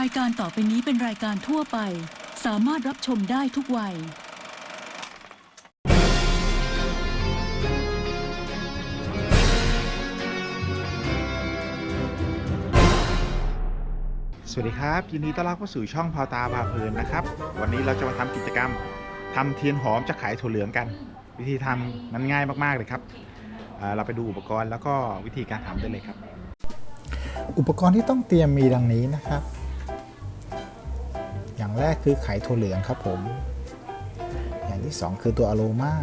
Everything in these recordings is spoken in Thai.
รายการต่อไปนี้เป็นรายการทั่วไป สามารถรับชมได้ทุกวัย สวัสดีครับ ยินดีต้อนรับเข้าสู่ช่องพาวตาพาเพลินนะครับ วันนี้เราจะมาทำกิจกรรมทำเทียนหอมจะขายถั่วเหลืองกัน วิธีทำนั้นง่ายมากๆเลยครับอ่าเราไปดูอุปกรณ์แล้วก็วิธีการทำได้เลยครับ อุปกรณ์ที่ต้องเตรียมมีดังนี้นะครับ อย่างแรกคือไขถั่วเหลืองครับผม อย่างที่สองคือตัวอะโรมา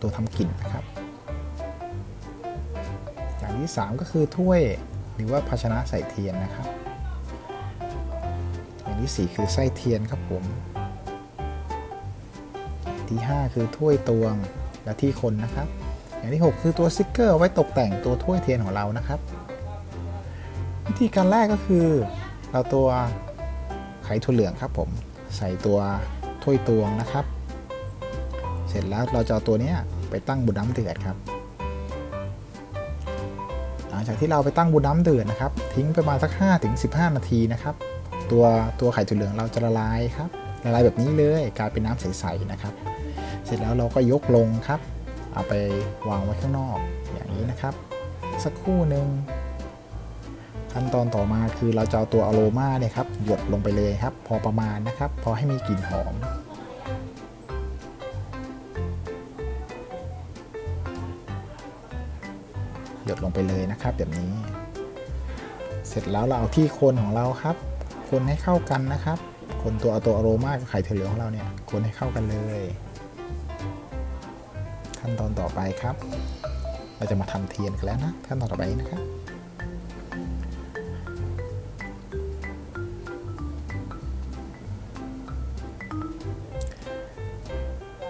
ตัวทำกลิ่นนะครับ อย่างที่สามก็คือถ้วยหรือว่าภาชนะใส่เทียนนะครับ อย่างที่สี่คือไส้เทียนครับผมที่ห้าคือถ้วยตวงและที่คนนะครับ อย่างที่หกคือตัวสติกเกอร์ไว้ตกแต่งตัวถ้วยเทียนของเรานะครับ วิธีการแรกก็คือ เราตัวไขถั่วเหลืองครับผม ใส่ตัวถ้วยตวงนะครับ เสร็จแล้วเราจะเอาตัวเนี้ยไปตั้งบนน้ำเดือดครับ หลังจากที่เราไปตั้งบนน้ำเดือดนะครับ ทิ้งประมาณสัก5ถึง15 นาทีนะครับ ตัวตัวไข่ถั่วเหลืองเราจะละลายครับละลายแบบนี้เลยกลายเป็นน้ำใสๆนะครับ เสร็จแล้วเราก็ยกลงครับ เอาไปวางไว้ข้างนอกอย่างนี้นะครับ สักครู่หนึ่ง ขั้นตอนต่อมาคือเราจะเอาตัวอะโรมาเนี่ยครับหยดลงไปเลยครับ พอประมาณนะครับ พอให้มีกลิ่นหอมหยดลงไปเลยนะครับแบบนี้ เสร็จแล้วเราเอาที่คนของเราครับ คนให้เข้ากันนะครับ คนตัวเอาตัวอะโรมากับไข่ถั่วเหลืองของเราเนี่ย คนให้เข้ากันเลย ขั้นตอนต่อไปครับ เราจะมาทำเทียนกันแล้วนะขั้นตอนต่อไปนะครับ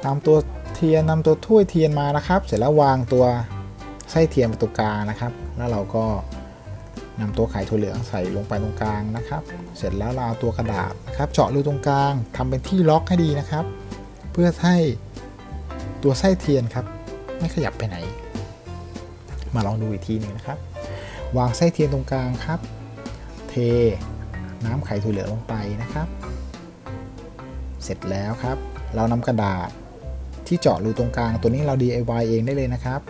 นำตัวเทียนนำตัวถ้วยเทียนมานะครับ เสร็จแล้ววางตัวไส้เทียนไปตรงกลางนะครับ แล้วเราก็นำตัวไข่ถั่วเหลืองใส่ลงไปตรงกลางนะครับ เสร็จแล้วเราเอาตัวกระดาษนะครับ เจาะรูตรงกลางทำเป็นที่ล็อกให้ดีนะครับ เพื่อให้ตัวไส้เทียนครับ ไม่ขยับไปไหน มาลองดูอีกทีหนึ่งนะครับ วางไส้เทียนตรงกลางครับ เทน้ำไข่ถั่วเหลืองลงไปนะครับ เสร็จแล้วครับ เรานำกระดาษ ที่เจาะรูตรงกลาง ตัวนี้เรา DIY เองได้เลยนะครับ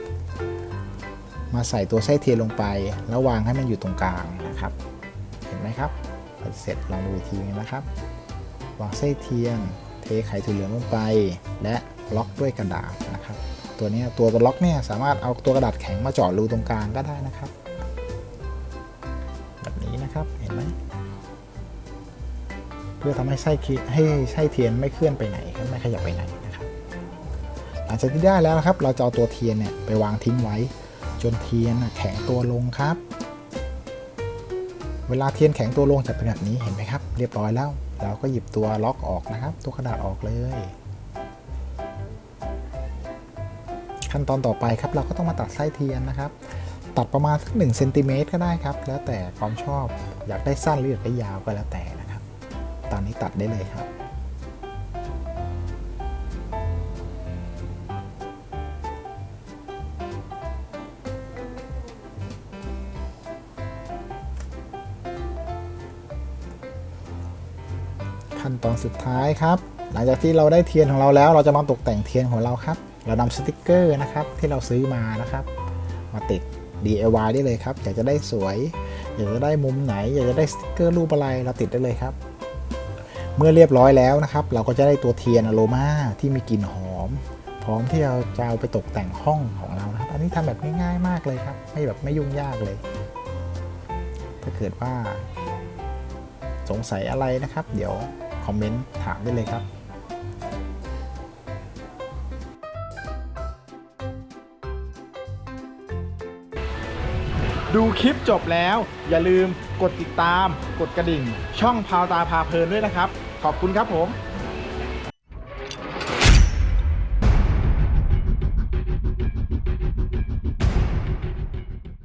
มาใส่ตัวไส้เทียนลงไป แล้ววางให้มันอยู่ตรงกลางนะครับ เห็นไหมครับเสร็จลองดูอีกทีนึงนะครับ วางไส้เทียน เทไข่ถั่วเหลืองลงไป และล็อกด้วยกระดาษนะครับ ตัวนี้ตัวล็อกเนี่ยสามารถเอาตัวกระดาษแข็งมาเจาะรูตรงกลางก็ได้นะครับ แบบนี้นะครับเห็นไหมเพื่อทำให้ไส้ให้ไส้เทียนไม่เคลื่อนไปไหนไม่ขยับไปไหน ลังจากที่ได้แล้วนะครับ เราจะเอาตัวเทียนเนี่ยไปวางทิ้งไว้ จนเทียนแข็งตัวลงครับ เวลาเทียนแข็งตัวลงจะเป็นแบบนี้เห็นไหมครับ เรียบร้อยแล้ว เราก็หยิบตัวล็อกออกนะครับ ตัวกระดาษออกเลย ขั้นตอนต่อไปครับ เราก็ต้องมาตัดไส้เทียนนะครับ ตัดประมาณสักหนึ่งเซนติเมตรก็ได้ครับ แล้วแต่ความชอบอยากได้สั้นหรืออยากได้ยาวก็แล้วแต่นะครับตอนนี้ตัดได้เลยครับ ขั้นตอนสุดท้ายครับ หลังจากที่เราได้เทียนของเราแล้ว เราจะมาตกแต่งเทียนของเราครับ เรานำสติกเกอร์นะครับที่เราซื้อมานะครับ มาติด DIY ได้เลยครับ อยากจะได้สวย อยากจะได้มุมไหน อยากจะได้สติกเกอร์รูปอะไร เราติดได้เลยครับ เมื่อเรียบร้อยแล้วนะครับ เราก็จะได้ตัวเทียนอโรมาที่มีกลิ่นหอม พร้อมที่เราจะเอาไปตกแต่งห้องของเรานะครับ อันนี้ทำแบบง่ายๆมากเลยครับ ไม่แบบไม่ยุ่งยากเลย ถ้าเกิดว่า สงสัยอะไรนะครับ เดี๋ยว คอมเมนต์ถามได้เลยครับดูคลิปจบแล้ว อย่าลืมกดติดตาม กดกระดิ่ง ช่องพาวตาพาเพลินด้วยนะครับ ขอบคุณครับผม